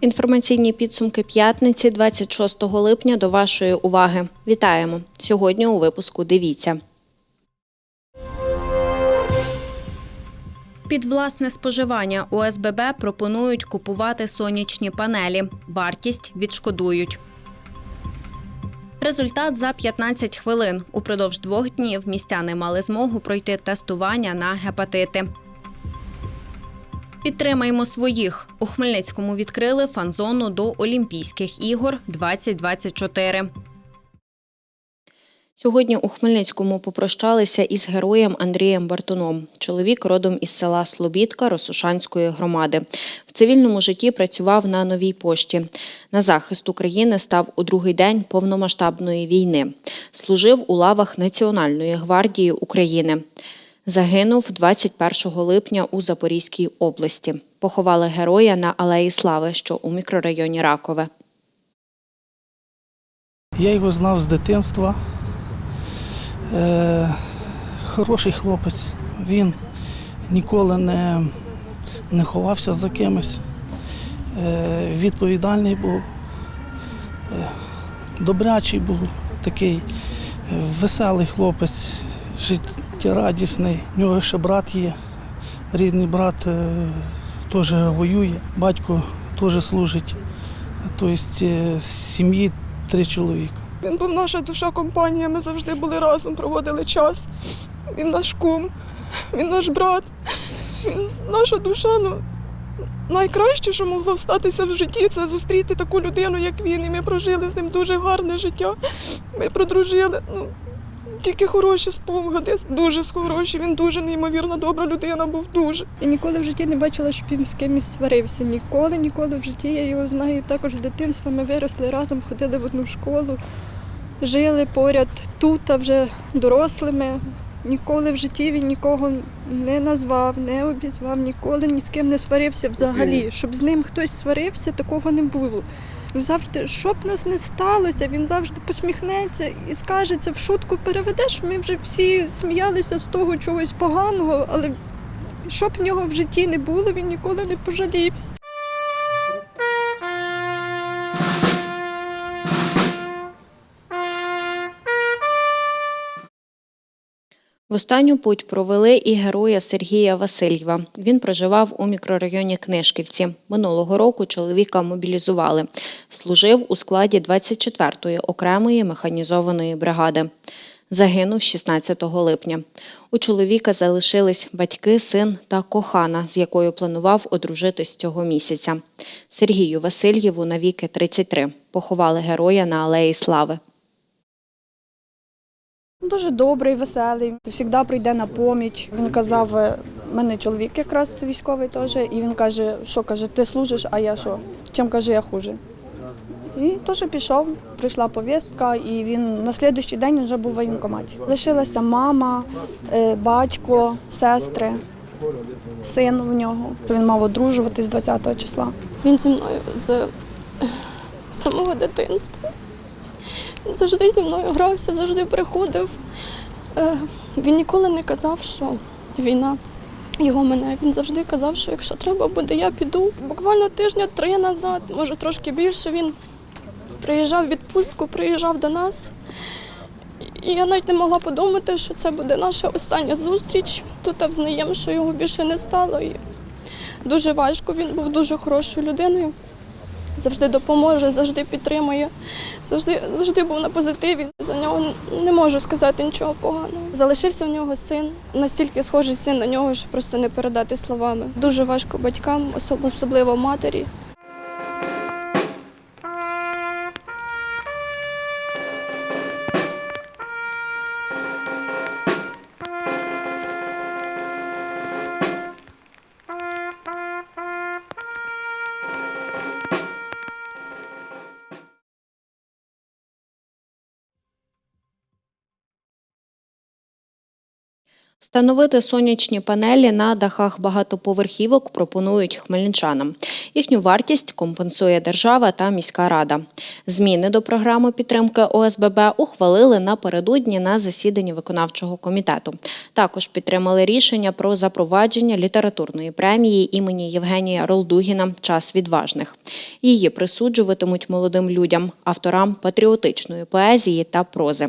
Інформаційні підсумки п'ятниці 26 липня до вашої уваги. Вітаємо! Сьогодні у випуску дивіться. Під власне споживання ОСББ пропонують купувати сонячні панелі. Вартість відшкодують. Результат за 15 хвилин. Упродовж двох днів містяни мали змогу пройти тестування на гепатити. Підтримаємо своїх. У Хмельницькому відкрили фан-зону до Олімпійських ігор 2024. Сьогодні у Хмельницькому попрощалися із героєм Андрієм Бартуном. Чоловік родом із села Слобідка Росошанської громади. В цивільному житті працював на новій пошті. На захист України став у другий день повномасштабної війни. Служив у лавах Національної гвардії України. Загинув 21 липня у Запорізькій області. Поховали героя на Алеї Слави, що у мікрорайоні Ракове. Я його знав з дитинства. Е, хороший хлопець. Він ніколи не, не ховався за кимось. Е, відповідальний був, е, добрячий був такий, веселий хлопець, життєрадісний. У нього ще брат є. Рідний брат е, теж воює, батько теж служить. Тобто е, з сім'ї три чоловіка. Він був наша душа компанія, ми завжди були разом, проводили час. Він наш кум, він наш брат, він наша душа. Ну, найкраще, що могло статися в житті, це зустріти таку людину, як він. І ми прожили з ним дуже гарне життя. Ми продружили. Ну, тільки хороші спогади, дуже хороші. Він дуже неймовірно добра людина був дуже. І ніколи в житті не бачила, щоб він з кимось сварився. Ніколи, ніколи в житті. Я його знаю також з дитинства. Ми виросли разом, ходили в одну школу, жили поряд тут, а вже дорослими. Ніколи в житті він нікого не назвав, не обізвав, ніколи ні з ким не сварився взагалі. Щоб з ним хтось сварився, такого не було. Він завжди, що б нас не сталося, він завжди посміхнеться і скаже це в шутку переведеш. Ми вже всі сміялися з того чогось поганого, але що б в нього в житті не було, він ніколи не пожалівся. Останню путь провели і героя Сергія Васильєва. Він проживав у мікрорайоні Книжківці. Минулого року чоловіка мобілізували. Служив у складі 24-ї окремої механізованої бригади. Загинув 16 липня. У чоловіка залишились батьки, син та кохана, з якою планував одружитись цього місяця. Сергію Васильєву навіки 33. Поховали героя на Алеї Слави. Дуже добрий, веселий. Завжди прийде на поміч. Він казав, е, в мене чоловік якраз військовий теж, і він каже, що каже, ти служиш, а я що? Чим каже, я хуже. І теж пішов, прийшла повістка, і він на слідуючий день вже був в воєнкоматі. Лишилася мама, е, батько, сестри, син в нього. Він мав одружуватись 20 числа. Він зі мною з самого дитинства. Завжди зі мною грався, завжди приходив. Е, Він ніколи не казав, що війна його мене. Він завжди казав, що якщо треба буде, я піду. Буквально тижня три назад, може трошки більше, він приїжджав в відпустку, приїжджав до нас. І я навіть не могла подумати, що це буде наша остання зустріч. Тут а взнаємо, що його більше не стало. І дуже важко. Він був дуже хорошою людиною. Завжди допоможе, завжди підтримує, завжди, завжди був на позитиві. За нього не можу сказати нічого поганого. Залишився в нього син, настільки схожий син на нього, що просто не передати словами. Дуже важко батькам, особ- особливо матері. Встановити сонячні панелі на дахах багатоповерхівок пропонують хмельничанам. Їхню вартість компенсує держава та міська рада. Зміни до програми підтримки ОСББ ухвалили напередодні на засіданні виконавчого комітету. Також підтримали рішення про запровадження літературної премії імені Євгенія Ролдугіна Час відважних. Її присуджуватимуть молодим людям, авторам патріотичної поезії та прози.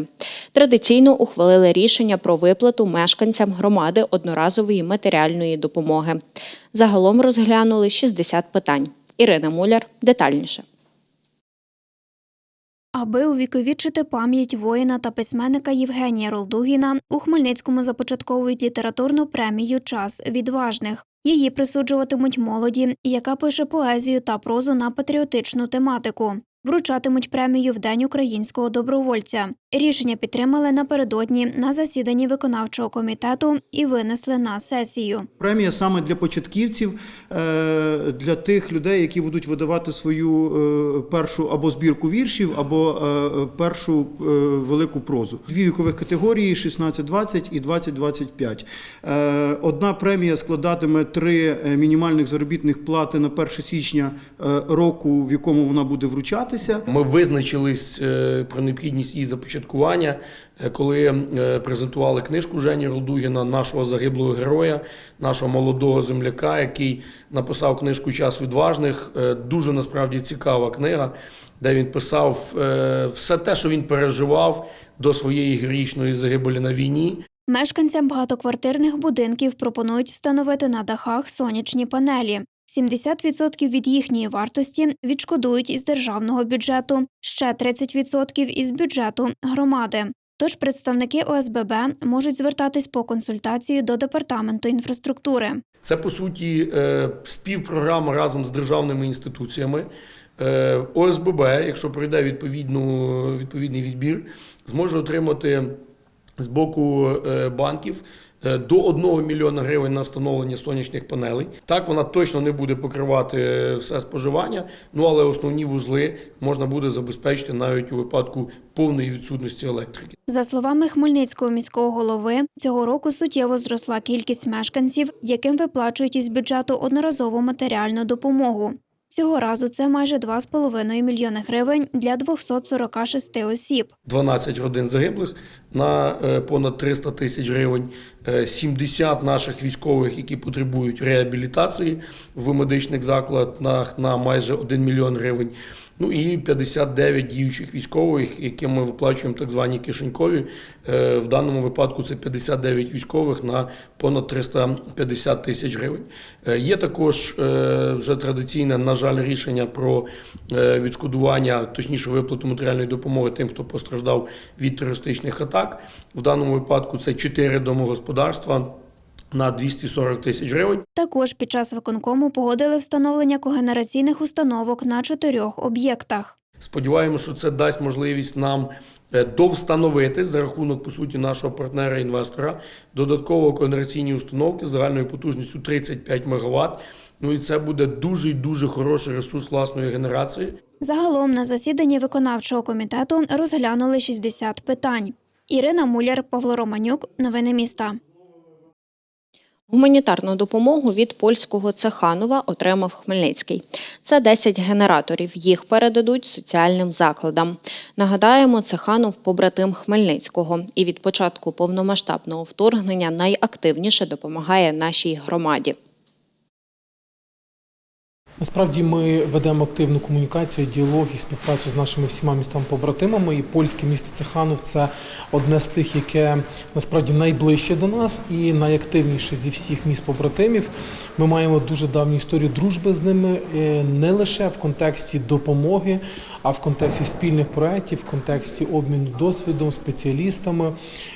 Традиційно ухвалили рішення про виплату мешканцям громади одноразової матеріальної допомоги. Загалом розглянули 60 питань. Ірина Муляр детальніше. Аби увіковічити пам'ять воїна та письменника Євгенія Ролдугіна, у Хмельницькому започатковують літературну премію Час відважних. Її присуджуватимуть молоді, яка пише поезію та прозу на патріотичну тематику. Вручатимуть премію в День українського добровольця. Рішення підтримали напередодні на засіданні виконавчого комітету і винесли на сесію. Премія саме для початківців, е, для тих людей, які будуть видавати свою е, першу або збірку віршів, або е, першу велику прозу. Дві вікових категорії: 16-20 і 20-25. Е, Одна премія складатиме три мінімальних заробітних плати на 1 січня року, в якому вона буде вручатися. Ми визначились про необхідність її започаткування, е, коли е, презентували книжку Жені Рудугіна, нашого загиблого героя, нашого молодого земляка, який написав книжку Час відважних. Е, Дуже насправді цікава книга, де він писав все те, що він переживав до своєї героїчної загибелі на війні. Мешканцям багатоквартирних будинків пропонують встановити на дахах сонячні панелі. 70% від їхньої вартості відшкодують із державного бюджету, ще 30% із бюджету громади. Тож представники ОСББ можуть звертатись по консультацію до департаменту інфраструктури. Це по суті е, співпрограма разом з державними інституціями. Е, ОСББ, якщо пройде відповідну, відповідний відбір, зможе отримати з боку е, банків до 1 мільйона гривень на встановлення сонячних панелей. Так вона точно не буде покривати е, все споживання, ну але основні вузли можна буде забезпечити навіть у випадку повної відсутності електрики. За словами Хмельницького міського голови, цього року суттєво зросла кількість мешканців, яким виплачують із бюджету одноразову матеріальну допомогу. Цього разу це майже 2,5 мільйони гривень для 246 осіб. 12 родин загиблих на е, понад 300 тисяч гривень, е, 70 наших військових, які потребують реабілітації в медичних закладах на майже 1 мільйон гривень. Ну і 59 діючих військових, яким ми виплачуємо так звані кишенькові. Е, В даному випадку це 59 військових на понад 350 тисяч гривень. Е, Є також е, вже традиційне, на жаль, рішення про відшкодування, точніше виплату матеріальної допомоги тим, хто постраждав від терористичних атак. В даному випадку це 4 домогосподарства на 240 тисяч гривень. Також під час виконкому погодили встановлення когенераційних установок на чотирьох об'єктах. Сподіваємося, що це дасть можливість нам е, довстановити за рахунок по суті нашого партнера-інвестора додатково когенераційні установки з загальною потужністю 35 МВт. Ну і це буде дуже і дуже хороший ресурс власної генерації. Загалом на засіданні виконавчого комітету розглянули 60 питань. Ірина Муляр, Павло Романюк. Новини міста. Гуманітарну допомогу від польського Цеханова отримав Хмельницький. Це 10 генераторів. Їх передадуть соціальним закладам. Нагадаємо, Цеханов побратим Хмельницького і від початку повномасштабного вторгнення найактивніше допомагає нашій громаді. Насправді ми ведемо активну комунікацію, діалог і співпрацю з нашими всіма містами-побратимами. І польське місто Цеханов це одне з тих, яке насправді найближче до нас і найактивніше зі всіх міст побратимів. Ми маємо дуже давню історію дружби з ними е, не лише в контексті допомоги, а в контексті спільних проєктів, в контексті обміну досвідом, спеціалістами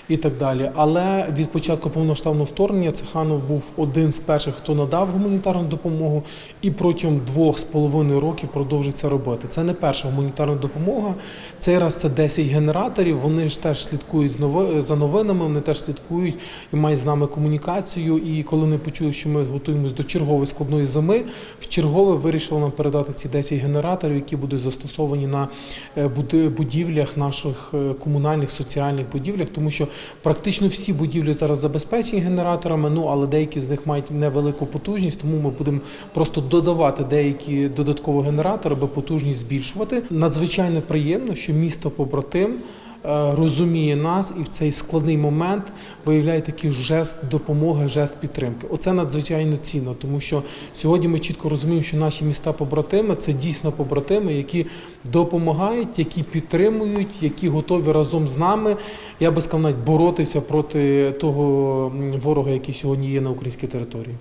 і так далі. Але від початку повномасштабного вторгнення Цеханов був один з перших, хто надав гуманітарну допомогу, і протягом двох з половиною років продовжиться робити. Це не перша гуманітарна допомога. Цей раз це 10 генераторів. Вони ж теж слідкують за новинами, вони теж слідкують і мають з нами комунікацію. І коли вони почули, що ми готуємося до чергової складної зими, в чергове вирішили нам передати ці 10 генераторів, які будуть застосовані на е, будівлях наших е, комунальних соціальних будівлях, тому що практично всі будівлі зараз забезпечені генераторами. Ну але деякі з них мають невелику потужність, тому ми будемо просто додавати деякі додаткові генератори, аби потужність збільшувати. Надзвичайно приємно, що місто побратим. Е, Розуміє нас і в цей складний момент виявляє такий жест допомоги, жест підтримки. Оце надзвичайно цінно, тому що сьогодні ми чітко розуміємо, що наші міста побратими це дійсно побратими, які допомагають, які підтримують, які готові разом з нами. Я би сказав, навіть боротися проти того ворога, який сьогодні є на українській території.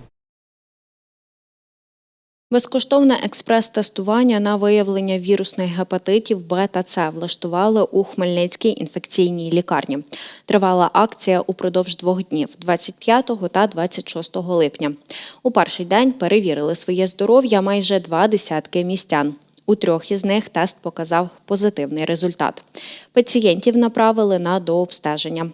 Безкоштовне експрес-тестування на виявлення вірусних гепатитів Б та С влаштували у Хмельницькій інфекційній лікарні. Тривала акція упродовж двох днів 25 та 26 липня. У перший день перевірили своє здоров'я майже два десятки містян. У трьох із них тест показав позитивний результат. Пацієнтів направили на дообстеження.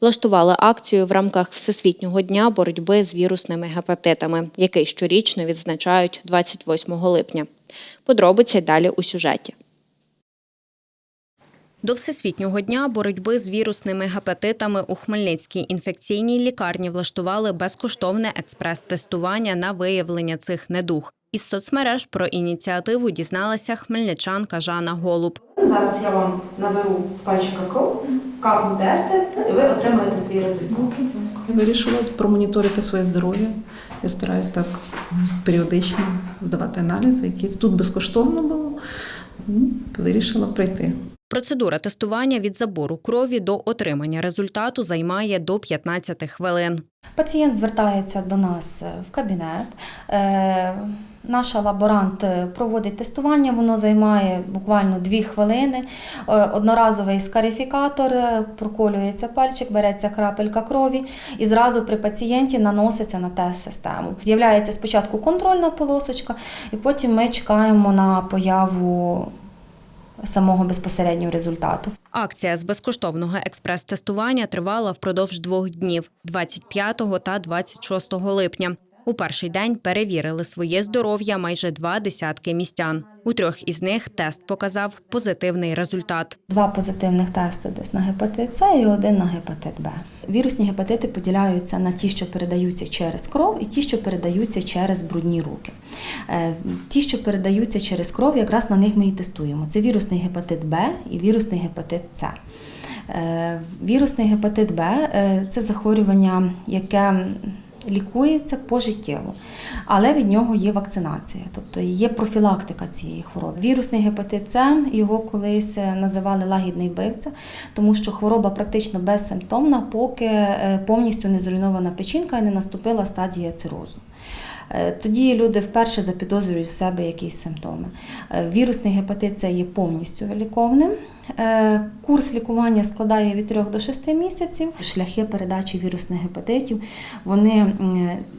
Влаштували акцію в рамках Всесвітнього дня боротьби з вірусними гепатитами, який щорічно відзначають 28 липня. Подробиці далі у сюжеті. До Всесвітнього дня боротьби з вірусними гепатитами у Хмельницькій інфекційній лікарні влаштували безкоштовне експрес-тестування на виявлення цих недуг. Із соцмереж про ініціативу дізналася хмельничанка Жана Голуб. Зараз я вам наберу з пальчика кров, капну тести, і ви отримаєте свій результат. Я вирішила промоніторити своє здоров'я. Я стараюсь так періодично здавати аналізи, які тут безкоштовно було. Ну, Вирішила прийти. Процедура тестування від забору крові до отримання результату займає до 15 хвилин. Пацієнт звертається до нас в кабінет. Е, Наша лаборант е, проводить тестування, воно займає буквально 2 хвилини. Е, Одноразовий скарифікатор, е, проколюється пальчик, береться крапелька крові і зразу при пацієнті наноситься на тест-систему. З'являється спочатку контрольна полосочка, і потім ми чекаємо на появу самого безпосереднього результату. Акція з безкоштовного експрес-тестування тривала впродовж двох днів 25 та 26 липня. У перший день перевірили своє здоров'я майже два десятки містян. У трьох із них тест показав позитивний результат. Два позитивних тести десь на гепатит С і один на гепатит Б. Вірусні гепатити поділяються на ті, що передаються через кров, і ті, що передаються через брудні руки. Е, Ті, що передаються через кров, якраз на них ми і тестуємо. Це вірусний гепатит Б і вірусний гепатит С. Е, Вірусний гепатит Б е, це захворювання, яке лікується пожиттєво, але від нього є вакцинація, тобто є профілактика цієї хвороби. Вірусний гепатит С його колись називали лагідний вбивця, тому що хвороба практично безсимптомна, поки е, повністю не зруйнована печінка і не наступила стадія цирозу. Е, Тоді люди вперше запідозрюють в себе якісь симптоми. Е, Вірусний гепатит С є повністю виліковним. Е, Курс лікування складає від 3 до 6 місяців. Шляхи передачі вірусних гепатитів вони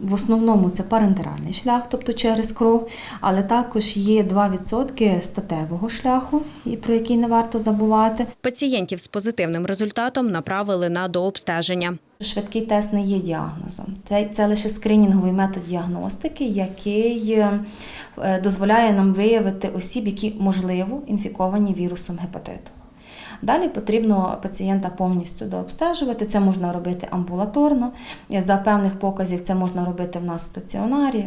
в основному це парентеральний шлях, тобто через кров, але також є 2% статевого шляху, про який не варто забувати. Пацієнтів з позитивним результатом направили на дообстеження. Швидкий тест не є діагнозом. Це, це лише скринінговий метод діагностики, який е, дозволяє нам виявити осіб, які можливо інфіковані вірусом гепатиту. Далі потрібно пацієнта повністю дообстежувати. Це можна робити амбулаторно. За певних показів це можна робити в нас в стаціонарі,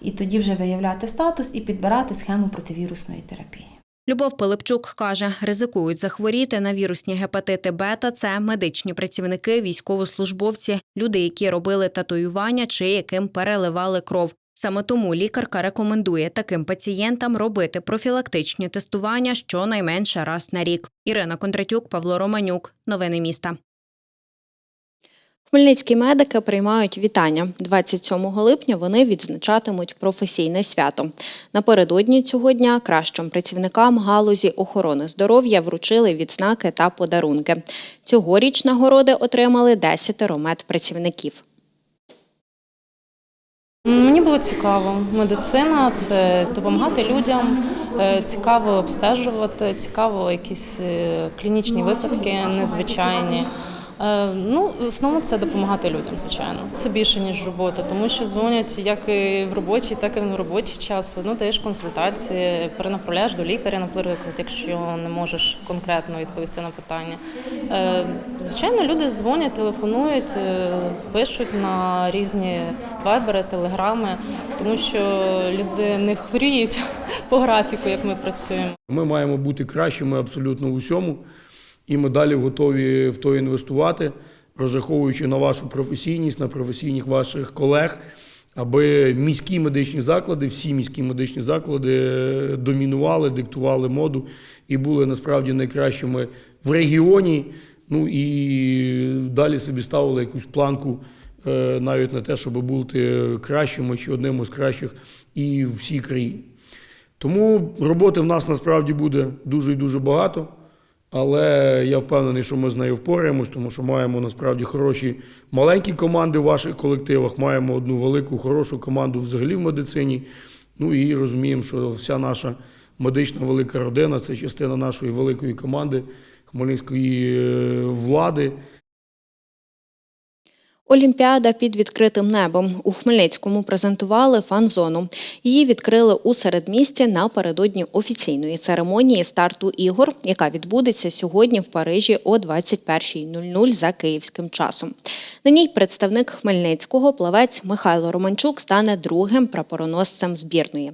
і тоді вже виявляти статус і підбирати схему противірусної терапії. Любов Пилипчук каже, ризикують захворіти на вірусні гепатити бета. Це медичні працівники, військовослужбовці, люди, які робили татуювання чи яким переливали кров. Саме тому лікарка рекомендує таким пацієнтам робити профілактичні тестування щонайменше раз на рік. Ірина Кондратюк, Павло Романюк. Новини міста. Хмельницькі медики приймають вітання. 27 липня вони відзначатимуть професійне свято. Напередодні цього дня кращим працівникам галузі охорони здоров'я вручили відзнаки та подарунки. Цьогоріч нагороди отримали 10 медпрацівників. Мені було цікаво. Медицина це допомагати людям, е, цікаво обстежувати, цікаво якісь е, клінічні випадки незвичайні. Е, Ну, в основному це допомагати людям, звичайно. Це більше ніж робота, тому що дзвонять як і в робочий, так і в неробочий час. Ну, даєш консультації, перенаправляєш до лікаря, наприклад, якщо не можеш конкретно відповісти на питання. Е, Звичайно, люди дзвонять, телефонують, е, пишуть на різні вайбери, телеграми, тому що люди не хворіють по графіку, як ми працюємо. Ми маємо бути кращими абсолютно в усьому, і ми далі готові в то інвестувати, розраховуючи на вашу професійність, на професійних ваших колег, аби міські медичні заклади, всі міські медичні заклади е, домінували, диктували моду і були насправді найкращими в регіоні. Ну і далі собі ставили якусь планку е, навіть на те, щоб бути кращими чи одним із кращих і всій країні. Тому роботи в нас насправді буде дуже і дуже багато. Але я впевнений, що ми з нею впораємось, тому що маємо насправді хороші маленькі команди в ваших колективах, маємо одну велику хорошу команду взагалі в медицині. Ну і розуміємо, що вся наша медична велика родина це частина нашої великої команди Хмельницької е, влади. Олімпіада під відкритим небом у Хмельницькому презентували фан-зону. Її відкрили у середмісті напередодні офіційної церемонії старту ігор, яка відбудеться сьогодні в Парижі о 21.00 за київським часом. На ній представник Хмельницького плавець Михайло Романчук стане другим прапороносцем збірної.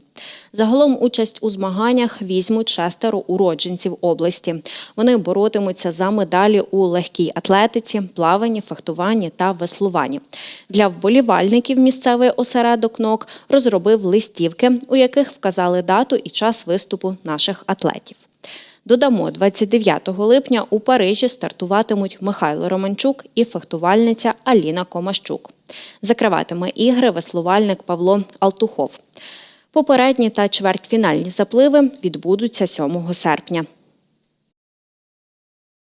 Загалом участь у змаганнях візьмуть шестеро уродженців області. Вони боротимуться за медалі у легкій атлетиці, плаванні, фехтуванні та веслуванні. Для вболівальників місцевий осередок НОК розробив листівки, у яких вказали дату і час виступу наших атлетів. Додамо, 29 липня у Парижі стартуватимуть Михайло Романчук і фехтувальниця Аліна Комащук. Закриватиме ігри веслувальник Павло Алтухов. Попередні та чвертьфінальні запливи відбудуться 7 серпня.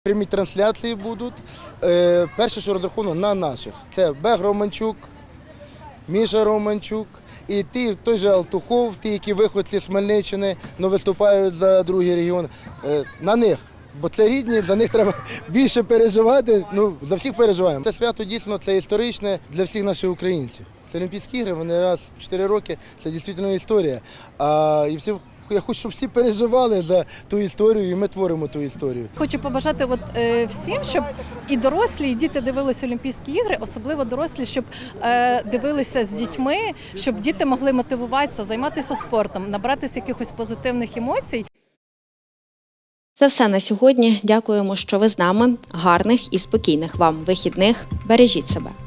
Прямі трансляції будуть. Е, перше, що розраховано на наших. Це Бег Романчук, Міша Романчук і ті, той же Алтухов, ті, які виходці з Хмельниччини, але виступають за другий регіон. Е, на них. Бо це рідні, за них треба більше переживати. Ну, за всіх переживаємо. Це свято дійсно це історичне для всіх наших українців. Це Олімпійські ігри, вони раз в 4 роки, це дійсно історія. А, і всі, я хочу, щоб всі переживали за ту історію, і ми творимо ту історію. Хочу побажати от, е, всім, щоб і дорослі, і діти дивилися Олімпійські ігри, особливо дорослі, щоб е, дивилися з дітьми, щоб діти могли мотивуватися, займатися спортом, набратися якихось позитивних емоцій. Це все на сьогодні. Дякуємо, що ви з нами. Гарних і спокійних вам вихідних. Бережіть себе.